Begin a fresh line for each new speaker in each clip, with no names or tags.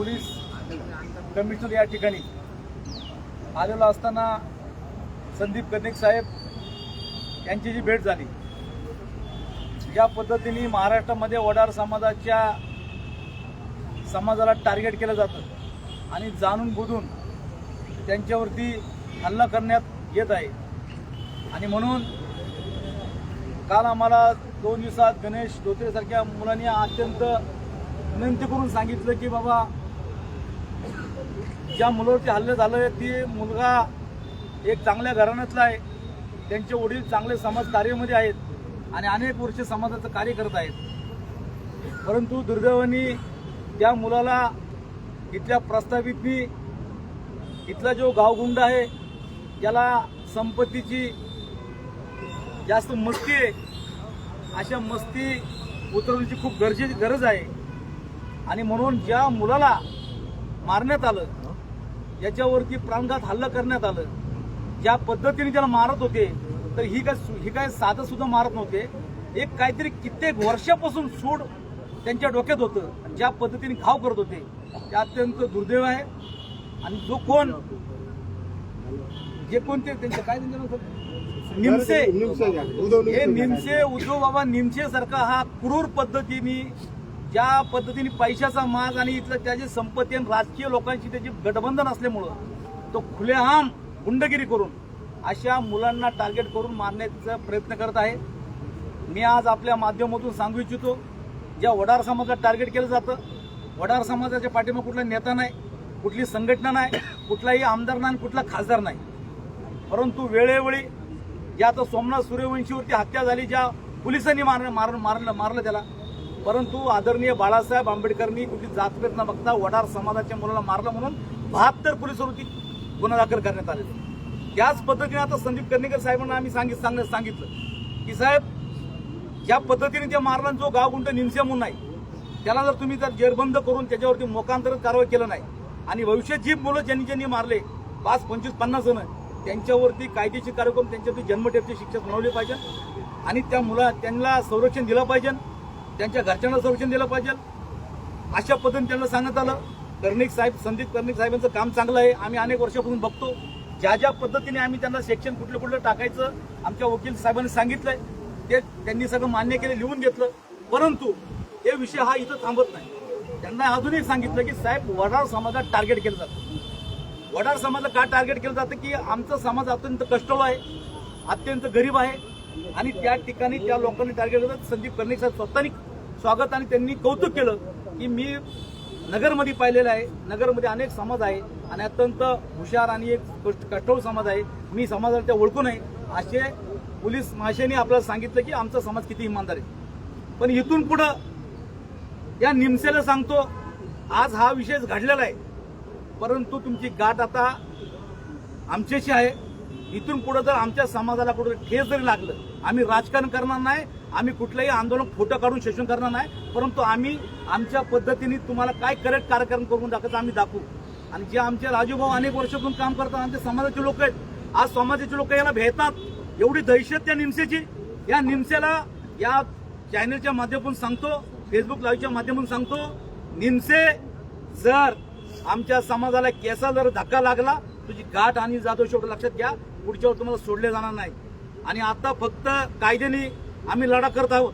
Police commissioner या ठिकाणी आलेलो असताना संदीप कनेक साहेब यांची जी भेट झाली ज्या पद्धतीने महाराष्ट्रामध्ये वडार समाजाच्या समाजाला टार्गेट केलं जातं आणि जाणून बुजून त्यांच्यावरती हल्ला करण्यात येत आहे. आणि म्हणून काल आम्हाला दोन दिवसात गणेश धोत्रेसारख्या मुलांनी अत्यंत विनंती करून सांगितलं की बाबा ज्या मुलावरती हल्ले झालं ती मुलगा एक चांगल्या घराण्यातला आहे. त्यांचे वडील चांगले समाज कार्यामध्ये आहेत आणि अनेक वर्ष समाजाचं कार्य करत आहेत. परंतु दुर्दैवानी त्या मुलाला इथल्या प्रस्तावितनी इथला जो गावगुंड आहे त्याला संपत्तीची जास्त मस्ती आहे. अशा मस्ती उतरवण्याची खूप गरजेची गरज आहे. आणि म्हणून ज्या मुलाला मारण्यात आलं. याच्यावरती प्राणघात हल्ला करण्यात आलं. ज्या पद्धतीने त्याला मारत होते तर ही काय ही काय साधं सुद्धा मारत नव्हते. एक काहीतरी कित्येक वर्षापासून सूड त्यांच्या डोक्यात होतं. ज्या पद्धतीने घाव करत होते ते अत्यंत दुर्दैव आहे. आणि जो कोण जे कोणते त्यांचं काय त्यांचं नाव होतं? निमसे. हे निमसे उद्धव बाबा निमसे सारखा हा क्रूर पद्धतीने ज्या पद्धतीने पैशाचा माग आणि इथलं त्याची संपत्ती आणि राजकीय लोकांशी त्याची गठबंधन असल्यामुळं तो खुलेआम गुंडगिरी करून अशा मुलांना टार्गेट करून मारण्याचा प्रयत्न करत आहे. मी आज आपल्या माध्यमातून सांगू इच्छितो ज्या वडार समाजात टार्गेट केलं जातं वडार समाजाच्या पाठीमा कुठला नेता नाही कुठली संघटना नाही कुठलाही आमदार नाही आणि कुठला खासदार नाही. परंतु वेळोवेळी ज्या आता सोमनाथ सूर्यवंशीवरती हत्या झाली ज्या पोलिसांनी मार मार मारलं मारलं त्याला परंतु आदरणीय बाळासाहेब आंबेडकरांनी कुठली जातभेद न बघता वडार समाजाच्या मुलाला मारलं म्हणून बहात्तर पोलिसांवरती गुन्हा दाखल करण्यात आलेला त्याच पद्धतीने आता संदीप कर्णिकर साहेबांना आम्ही सांगित सांगण्यास सांगितलं की साहेब ज्या पद्धतीने त्या मारला जो गावगुंट निमसे म्हणून आहे त्याला जर तुम्ही जर जेरबंद करून त्याच्यावरती मोकांतरित कारवाई केलं नाही आणि भविष्यात जी मुलं ज्यांनी ज्यांनी मारले पाच पंचवीस पन्नास जण त्यांच्यावरती कायदेशीर कार्यक्रम त्यांच्यावरती जन्मठेपची शिक्षा सुनावली पाहिजे आणि त्या मुला त्यांना संरक्षण दिलं पाहिजे. त्यांच्या घरच्यांना संरक्षण दिलं पाहिजे. अशा पद्धतीने त्यांना सांगण्यात आलं. कर्णिक साहेब संदीप कर्णिक साहेबांचं काम चांगलं आहे. आम्ही अनेक वर्षापासून बघतो. ज्या ज्या पद्धतीने आम्ही त्यांना सेक्शन कुठलं कुठलं टाकायचं आमच्या वकील साहेबांनी सांगितलंय ते त्यांनी सगळं मान्य केलं लिहून घेतलं. परंतु हे विषय हा इथं थांबत नाही. त्यांना अजूनही सांगितलं की साहेब वडार समाजात टार्गेट केलं जातं. वडार समाजाला का टार्गेट केलं जातं? की आमचा समाज अत्यंत कष्टळ आहे अत्यंत गरीब आहे. आणि त्या ठिकाणी त्या लोकांनी टार्गेट केलं संदीप कर्णिक साहेब स्वतःनी स्वागत आणि त्यांनी कौतुक केलं की मी नगरमध्ये पाहिलेलं आहे. नगरमध्ये अनेक समाज आहे आणि अत्यंत हुशार आणि एक कठोर समाज आहे. मी समाजाला त्या ओळखू नये असे पोलीस महाशयाने आपल्याला सांगितलं की आमचा समाज किती इमानदार आहे. पण इथून पुढं या निमसेला सांगतो आज हा विषय घडलेला आहे. परंतु तुमची गाठ आता आमच्याशी आहे. इथून पुढं जर आमच्या समाजाला कुठं ठेस जरी लागलं आम्ही राजकारण करणार नाही आम्ही कुठलंही आंदोलन फोटो काढून शोषण करणार नाही परंतु आम्ही आमच्या पद्धतीने तुम्हाला काय करेक्ट कार्यक्रम करून दाखवतो आम्ही दाखवू. आणि जे आमचे राजूभाऊ अनेक वर्षापासून काम करतात आमच्या समाजाचे लोक आहेत. आज समाजाचे लोक याला भेटतात. एवढी दहशत त्या निमसेची. या निमसेला या चॅनलच्या माध्यमातून सांगतो फेसबुक लाईव्हच्या माध्यमातून सांगतो निमसे जर आमच्या समाजाला केसा जर धक्का लागला तुझी गाठ आणि जाधव शेवट लक्षात घ्या. पुढच्यावर तुम्हाला सोडले जाणार नाही. आणि आता फक्त कायद्याने आम्ही लढा करत आहोत.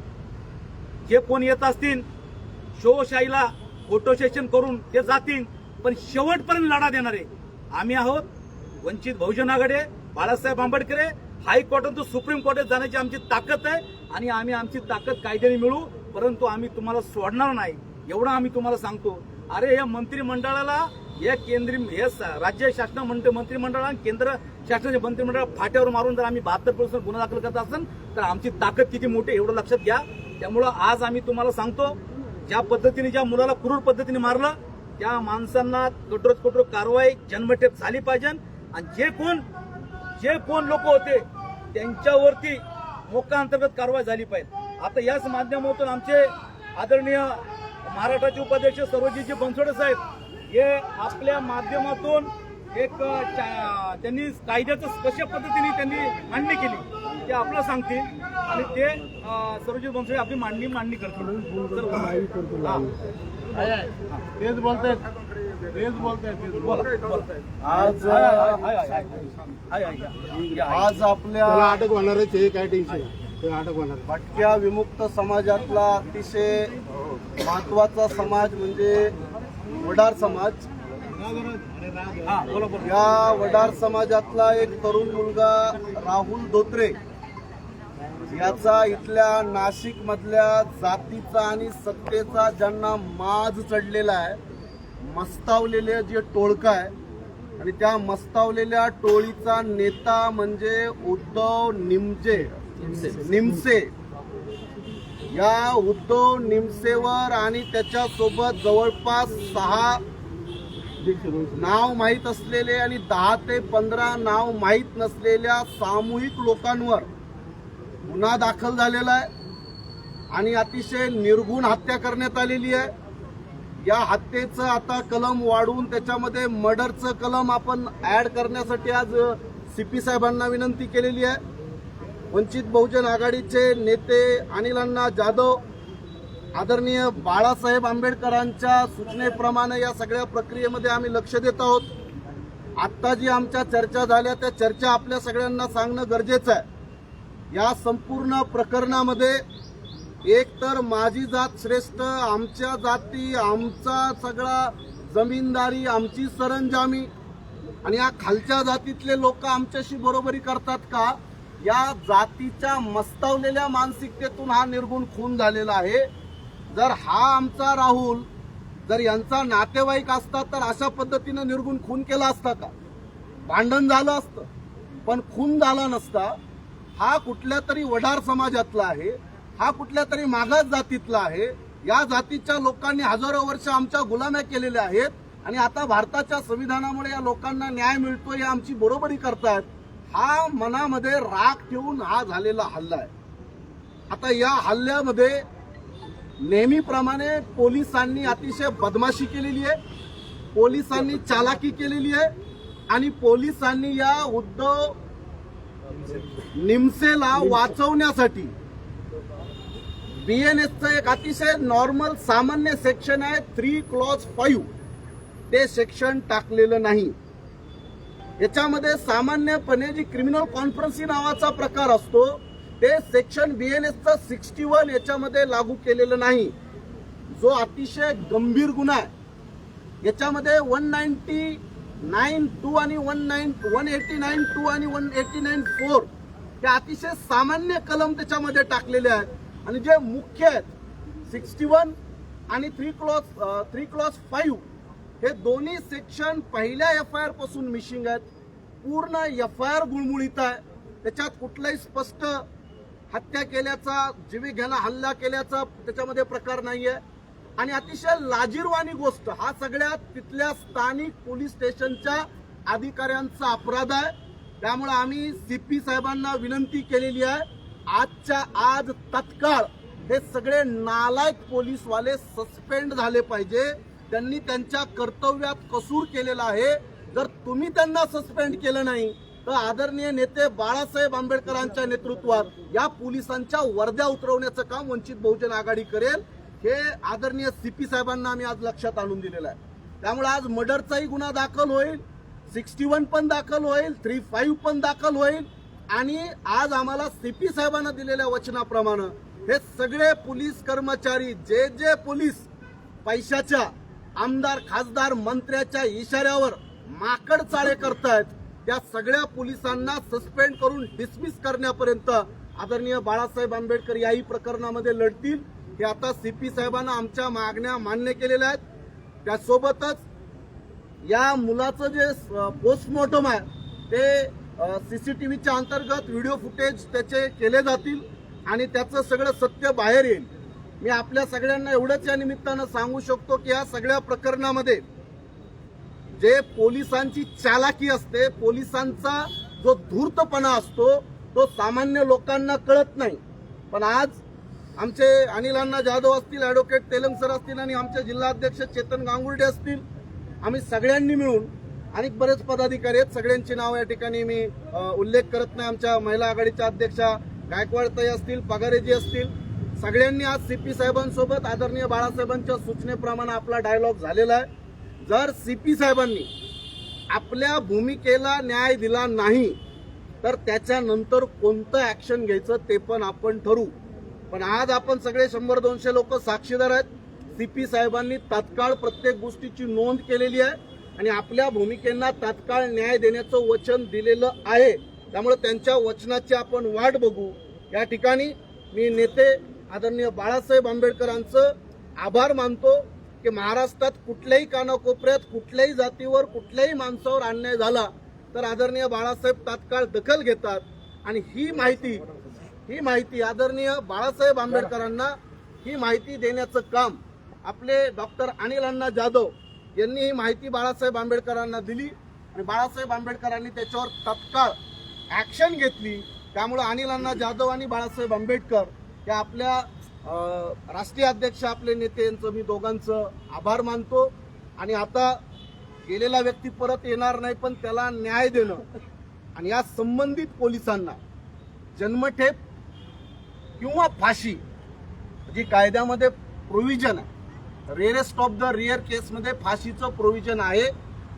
जे कोण येत असतील शोशाहीला फोटो सेशन करून ते जातील पण शेवटपर्यंत लढा देणार आहे आम्ही आहोत. वंचित बहुजन आघाडी बाळासाहेब आंबेडकर आहे हायकोर्टातून सुप्रीम कोर्टात जाण्याची आमची ताकद आहे आणि आम्ही आमची ताकद कायद्याने मिळू परंतु आम्ही तुम्हाला सोडणार नाही. एवढं आम्ही तुम्हाला सांगतो. अरे या मंत्रिमंडळाला या केंद्रीय हे राज्य शासन मंत्री मंत्रिमंडळ आणि केंद्र शासनाचे मंत्रिमंडळ फाट्यावर मारून जर आम्ही बहात्तर पर्सेंट गुन्हा दाखल करत असेल तर आमची ताकद किती मोठी एवढं लक्षात घ्या. त्यामुळं आज आम्ही तुम्हाला सांगतो ज्या पद्धतीने ज्या मुलाला क्रूर पद्धतीने मारलं त्या माणसांना कठोर कठोर कारवाई जन्मठेप झाली पाहिजे. आणि जे कोण जे कोण लोक होते त्यांच्यावरती मोका अंतर्गत कारवाई झाली पाहिजे. आता याच माध्यमातून आमचे आदरणीय महाराष्ट्राचे उपाध्यक्ष सर्वजीतजी बनसोडे साहेब हे आपल्या माध्यमातून एक त्यांनी कायद्याचं कशा पद्धतीने त्यांनी मांडणी केली ते आपलं सांगतील. आणि ते अ, सर्वजीत बनसोडे आपली मांडणी मांडणी करतील. तर- हा.
तेच बोलतायत. आज. आज आपल्या
अटक होणारच आहे काय टेन्शन अटक होणार
भटक्या विमुक्त समाजातला अतिशय महत्त्वाचा समाज म्हणजे वडार समाज. या वडार समाजातला एक तरुण मुलगा राहुल धोत्रे. याचा इथल्या नाशिक मधल्या जातीचा आणि सत्तेचा ज्यांना माज चढलेला आहे मस्तावलेले जे टोळका आहे आणि त्या मस्तावलेल्या टोळीचा नेता म्हणजे उद्धव निमजे. निमसे. या उद्धव निमसेवर आणि त्याच्यासोबत जवळपास सहा नाव माहीत असलेले आणि दहा ते पंधरा नाव माहीत नसलेल्या सामूहिक लोकांवर गुन्हा दाखल झालेला आहे. आणि अतिशय निर्गुण हत्या करण्यात आलेली आहे. या हत्येचं आता कलम वाढवून त्याच्यामध्ये मर्डरचं कलम आपण ऍड करण्यासाठी आज सी पी साहेबांना विनंती केलेली आहे. वंचित बहुजन आघाडीचे नेते अनिल अण्णा जाधव आदरणीय बाळासाहेब आंबेडकरांच्या सूचनेप्रमाणे या सगळ्या प्रक्रियेमध्ये आम्ही लक्ष देत आहोत. आत्ता जी आमच्या चर्चा झाल्या त्या चर्चा आपल्या सगळ्यांना सांगणं गरजेचं आहे. या संपूर्ण प्रकरणामध्ये एक तर माझी जात श्रेष्ठ आमच्या जाती आमचा सगळा जमीनदारी आमची सरंजामी आणि या खालच्या जातीतले लोक आमच्याशी बरोबरी करतात का? या जातीच्या मस्तावलेल्या मानसिकतेतून हा निर्गुण खून झालेला आहे. जर हा आमचा राहुल जर यांचा नातेवाईक असता तर अशा पद्धतीनं निर्गुण खून केला असता का? भांडण झालं असतं पण खून झाला नसता. हा कुठल्या तरी वडार समाजातला आहे हा कुठल्या तरी मागास जातीतला आहे. या जातीच्या लोकांनी हजारो वर्ष आमच्या गुलाम्या केलेल्या आहेत आणि आता भारताच्या संविधानामुळे या लोकांना न्याय मिळतोय या आमची बरोबरी करतायत. हा मनामध्ये राग ठेवून हा झालेला हल्ला आहे. आता या हल्ल्यामध्ये नेहमीप्रमाणे पोलिसांनी अतिशय बदमाशी केलेली आहे. पोलिसांनी चालाकी केलेली आहे. आणि पोलिसांनी या उद्धव निमसेला वाचवण्यासाठी बीएनएसचं एक अतिशय नॉर्मल सामान्य सेक्शन आहे थ्री क्लॉज फाईव्ह ते सेक्शन टाकलेलं नाही. याच्यामध्ये सामान्यपणे जी क्रिमिनल कॉन्फरन्सी नावाचा प्रकार असतो ते सेक्शन बी एन बीएनएसचं सिक्स्टी वन याच्यामध्ये लागू केलेलं नाही. जो अतिशय गंभीर गुन्हा आहे याच्यामध्ये वन नाईन्टी नाईन टू आणि one nine one eighty nine two आणि वन एटी नाईन फोर हे अतिशय सामान्य कलम त्याच्यामध्ये टाकलेले आहेत. आणि जे मुख्य आहेत सिक्स्टी वन आणि three clause three clause five हे दोन्ही सेक्शन पहिल्या एफ आय आरपासून मिशिंग आहेत. पूर्ण एफ आय आर गुळमुळीत आहे. त्याच्यात कुठलाही स्पष्ट हत्या केल्याचा जीवी घ्यायला हल्ला केल्याचा त्याच्यामध्ये प्रकार नाहीये. आणि अतिशय लाजीरवाणी गोष्ट हा सगळ्यात तिथल्या स्थानिक पोलीस स्टेशनच्या अधिकाऱ्यांचा अपराध आहे. त्यामुळे आम्ही सीपी साहेबांना विनंती केलेली आहे आजच्या आज तत्काळ हे सगळे नालायक पोलीसवाले सस्पेंड झाले पाहिजे. त्यांनी त्यांच्या कर्तव्यात कसूर केलेला आहे. जर तुम्ही त्यांना सस्पेंड केलं नाही तर आदरणीय नेते बाळासाहेब आंबेडकरांच्या नेतृत्वात या पोलिसांच्या वर्ध्या उतरवण्याचं काम वंचित बहुजन आघाडी करेल हे आदरणीय सीपी साहेबांना आम्ही आज लक्षात आणून दिलेलं आहे. त्यामुळे आज मर्डरचाही गुन्हा दाखल होईल सिक्स्टी वन पण दाखल होईल थ्री फाईव्ह पण दाखल होईल आणि आज आम्हाला सीपी साहेबांना दिलेल्या वचनाप्रमाणे हे सगळे पोलीस कर्मचारी जे जे पोलीस पैशाच्या आमदार खासदार मंत्र्याच्या इशाऱ्यावर माकड चाळे करतायत. त्या सगळ्या पोलिसांना सस्पेंड करून डिसमिस करण्यापर्यंत आदरणीय बाळासाहेब आंबेडकर याही प्रकरणामध्ये लढतील. हे आता सीपी साहेबांना आमच्या मागण्या मान्य केलेल्या आहेत. त्यासोबतच या मुलाचं जे पोस्टमॉर्टम आहे ते सीसीटीव्हीच्या अंतर्गत व्हिडिओ फुटेज त्याचे केले जातील आणि त्याचं सगळं सत्य बाहेर येईल. मी आपल्या सगळ्यांना एवढंच या निमित्तानं सांगू शकतो की या सगळ्या प्रकरणामध्ये जे पोलिसांची चालाकी असते पोलिसांचा जो धूर्तपणा असतो तो सामान्य लोकांना कळत नाही. पण आज आमचे अनिल अण्णा जाधव असतील ॲडव्होकेट तेलंग सर असतील आणि आमचे जिल्हाध्यक्ष चेतन गांगुर्डे असतील आम्ही सगळ्यांनी मिळून आणि बरेच पदाधिकारी आहेत सगळ्यांची नावं या ठिकाणी मी उल्लेख करत नाही. आमच्या महिला आघाडीच्या अध्यक्षा गायकवाडताई असतील पगारेजी असतील सगळ्यांनी आज सी पी साहेबांसोबत आदरणीय बाळासाहेबांच्या सूचनेप्रमाणे आपला डायलॉग झालेला आहे. जर सी पी साहेबांनी आपल्या भूमिकेला न्याय दिला नाही तर त्याच्यानंतर कोणतं ॲक्शन घ्यायचं ते पण आपण ठरवू. पण आज आपण सगळे शंभर दोनशे लोक साक्षीदार आहेत. सी पी साहेबांनी तात्काळ प्रत्येक गोष्टीची नोंद केलेली आहे आणि आपल्या भूमिकेंना तात्काळ न्याय देण्याचं वचन दिलेलं आहे. त्यामुळे त्यांच्या वचनाची आपण वाट बघू. या ठिकाणी मी नेते आदरणीय बाळासाहेब आंबेडकरांचं आभार मानतो की महाराष्ट्रात कुठल्याही कानाकोपऱ्यात कुठल्याही जातीवर कुठल्याही माणसावर अन्याय झाला तर आदरणीय बाळासाहेब तात्काळ दखल घेतात. आणि ही माहिती ही माहिती आदरणीय बाळासाहेब आंबेडकरांना ही माहिती देण्याचं काम आपले डॉक्टर अनिल अण्णा जाधव यांनी ही माहिती बाळासाहेब आंबेडकरांना दिली. आणि बाळासाहेब आंबेडकरांनी त्याच्यावर तात्काळ ॲक्शन घेतली. त्यामुळे अनिल अण्णा जाधव आणि बाळासाहेब आंबेडकर की आपल्या राष्ट्रीय अध्यक्ष आपले नेते यांचं मी दोघांचं आभार मानतो. आणि आता गेलेला व्यक्ती परत येणार नाही पण त्याला न्याय देणं आणि या संबंधित पोलिसांना जन्मठेप किंवा फाशी जी कायद्यामध्ये प्रोव्हिजन आहे. रेअरेस्ट ऑफ द रिअर केसमध्ये फाशीचं प्रोव्हिजन आहे.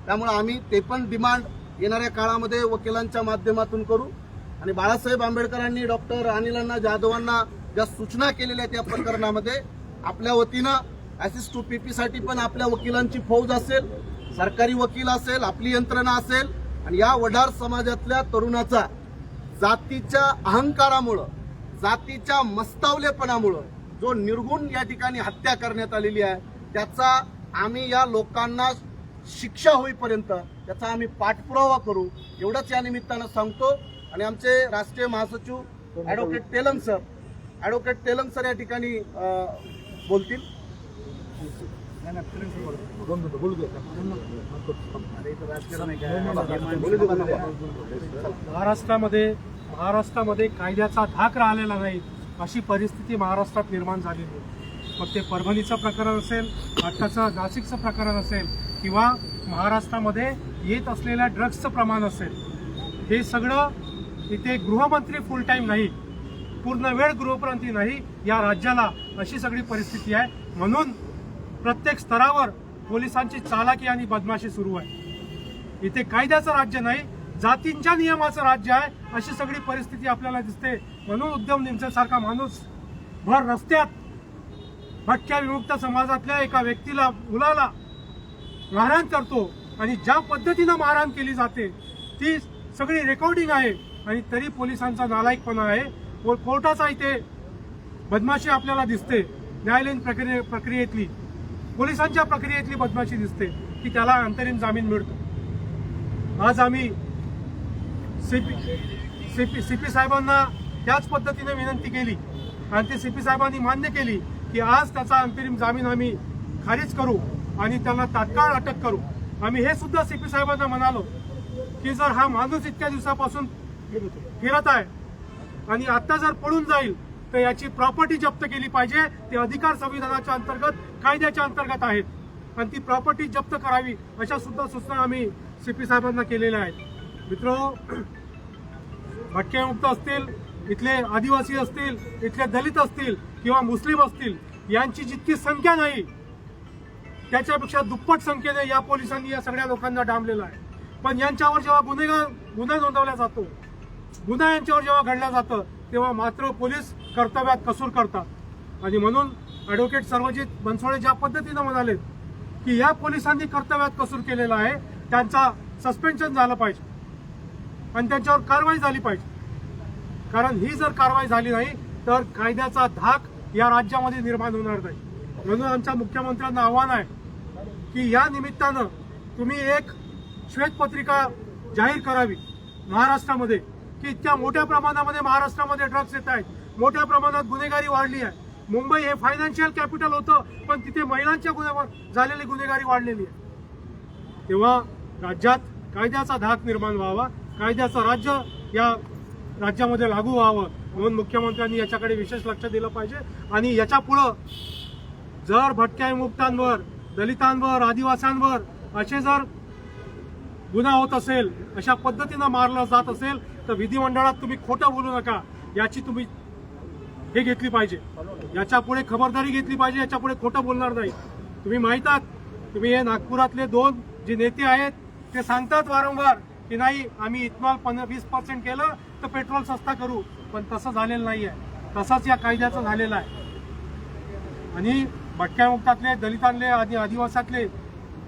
त्यामुळे आम्ही ते पण डिमांड येणाऱ्या काळामध्ये वकिलांच्या माध्यमातून करू. आणि बाळासाहेब आंबेडकरांनी डॉक्टर अनिलांना जाधवांना ज्या सूचना केलेल्या आहेत या प्रकरणामध्ये आपल्या वतीनं असिस्ट टू पीपी साठी पण आपल्या वकिलांची फौज असेल सरकारी वकील असेल आपली यंत्रणा असेल आणि या वडार समाजातल्या तरुणाचा जातीच्या अहंकारामुळं जातीच्या मस्तावलेपणामुळं जो निर्गुण या ठिकाणी हत्या करण्यात आलेली आहे त्याचा आम्ही या लोकांना शिक्षा होईपर्यंत त्याचा आम्ही पाठपुरावा करू एवढंच या निमित्तानं सांगतो. आणि आमचे राष्ट्रीय महासचिव advocate Telang sir advocate Telang sir या ठिकाणी बोलतील.
महाराष्ट्रामध्ये महाराष्ट्रामध्ये कायद्याचा धाक राहिलेला नाही अशी परिस्थिती महाराष्ट्रात निर्माण झालेली आहे. मग ते परभणीचं प्रकरण असेल आत्ताचं नाशिकचं प्रकरण असेल किंवा महाराष्ट्रामध्ये येत असलेल्या ड्रग्सचं प्रमाण असेल हे सगळं इथे गृहमंत्री फुल टाईम नाही. पूर्ण वेळ गृहप्रांती नाही या राज्याला अशी सगळी परिस्थिती आहे. म्हणून प्रत्येक स्तरावर पोलिसांची चालाकी आणि बदमाशी सुरू आहे. इथे कायद्याचं राज्य नाही जातींच्या नियमाचं राज्य आहे अशी सगळी परिस्थिती आपल्याला दिसते. म्हणून उद्धव निमसेसारखा माणूस भर रस्त्यात भटक्या विमुक्त समाजातल्या एका व्यक्तीला मुलाला मारहाण करतो आणि ज्या पद्धतीनं मारहाण केली जाते ती सगळी रेकॉर्डिंग आहे आणि तरी पोलिसांचा नालायकपणा आहे. कोर्टाचा इथे बदमाशी आपल्याला दिसते. न्यायालयीन प्रक्रिये प्रक्रियेतली पोलिसांच्या प्रक्रियेतली बदमाशी दिसते की त्याला अंतरिम जामीन मिळतो. आज आम्ही सीपी सीपी साहेबांना त्याच पद्धतीने विनंती केली आणि ते सीपी साहेबांनी मान्य केली की आज त्याचा अंतरिम जामीन आम्ही खारिज करू आणि त्याला तात्काळ अटक करू. आम्ही हे सुद्धा सीपी साहेबांना म्हणालो की जर हा माणूस इतक्या दिवसापासून फिरत आहे आणि आता जर पळून जाईल तर याची प्रॉपर्टी जप्त केली पाहिजे. ते अधिकार संविधानाच्या अंतर्गत कायद्याच्या अंतर्गत आहेत. आणि ती प्रॉपर्टी जप्त करावी अशा सुद्धा सूचना आम्ही सी पी साहेबांना केलेल्या आहेत. मित्र भटकेमुक्त असतील इथले आदिवासी असतील इथले दलित असतील किंवा मुस्लिम असतील यांची जितकी संख्या नाही त्याच्यापेक्षा दुप्पट संख्येने या पोलिसांनी या सगळ्या लोकांना डांबलेलं आहे. पण यांच्यावर जेव्हा गुन्हेगार गुन्हा नोंदवला जातो गुन्हा यांच्यावर जेव्हा घडला जातं तेव्हा मात्र पोलीस कर्तव्यात कसूर करतात. आणि म्हणून ॲडव्होकेट सर्वजित बनसोडे ज्या पद्धतीनं म्हणाले की या पोलिसांनी कर्तव्यात कसूर केलेला आहे त्यांचा सस्पेन्शन झालं पाहिजे. आणि त्यांच्यावर कारवाई झाली पाहिजे. कारण ही जर कारवाई झाली नाही तर कायद्याचा धाक या राज्यामध्ये निर्माण होणार नाही. म्हणून आमच्या मुख्यमंत्र्यांना आव्हान आहे की या निमित्तानं तुम्ही एक श्वेतपत्रिका जाहीर करावी महाराष्ट्रामध्ये. की इतक्या मोठ्या प्रमाणामध्ये महाराष्ट्रामध्ये ड्रग्स येत आहेत. मोठ्या प्रमाणात गुन्हेगारी वाढली आहे. मुंबई हे फायनान्शियल कॅपिटल होतं पण तिथे महिलांच्या गुन्हे झालेली गुन्हेगारी वाढलेली आहे. तेव्हा राज्यात कायद्याचा धाक निर्माण व्हावा कायद्याचं राज्य या राज्यामध्ये लागू व्हावं म्हणून मुख्यमंत्र्यांनी याच्याकडे विशेष लक्ष दिलं पाहिजे. आणि याच्या पुढं जर भटक्या मुक्तांवर दलितांवर आदिवासांवर असे जर गुन्हा होत असेल अशा पद्धतीनं मारलं जात असेल तर विधिमंडळात तुम्ही खोटं बोलू नका याची तुम्ही हे घेतली पाहिजे. याच्यापुढे खबरदारी घेतली पाहिजे याच्यापुढे खोटं बोलणार नाही. तुम्ही माहीत आहात तुम्ही हे नागपुरातले दोन जे नेते आहेत ते सांगतात वारंवार की नाही आम्ही इथनॉल पंधरा वीस पर्सेंट केलं तर पेट्रोल सस्ता करू. पण तसं झालेलं नाही आहे तसाच या कायद्याचं झालेलं आहे. आणि भटक्यामुक्तातले दलितांतले आणि आदिवासातले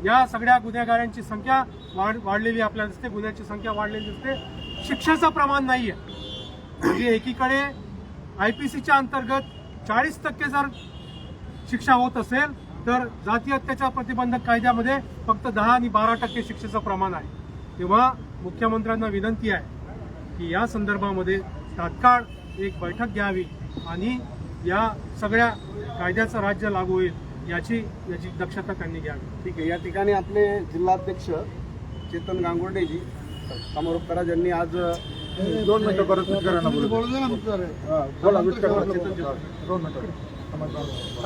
या सगळ्या गुन्हेगारांची संख्या वाढ वाढलेली आपल्याला दिसते गुन्ह्याची संख्या वाढलेली दिसते. शिक्षेचं प्रमाण नाहीये. म्हणजे एकीकडे आय पी सीच्या अंतर्गत चाळीस टक्के जर शिक्षा होत असेल तर जाती अत्याचार प्रतिबंधक कायद्यामध्ये फक्त दहा आणि बारा टक्के शिक्षेचं प्रमाण आहे. तेव्हा मुख्यमंत्र्यांना विनंती आहे की या संदर्भामध्ये तात्काळ एक बैठक घ्यावी आणि या सगळ्या कायद्याचं राज्य लागू होईल याची याची दक्षता त्यांनी घ्यावी.
ठीक आहे. या ठिकाणी आपले जिल्हाध्यक्ष चेतन गांगुर्डेजी समारोपकराज यांनी आज
दोन मिनिटं परत करा बोला. दोन मिनिटं.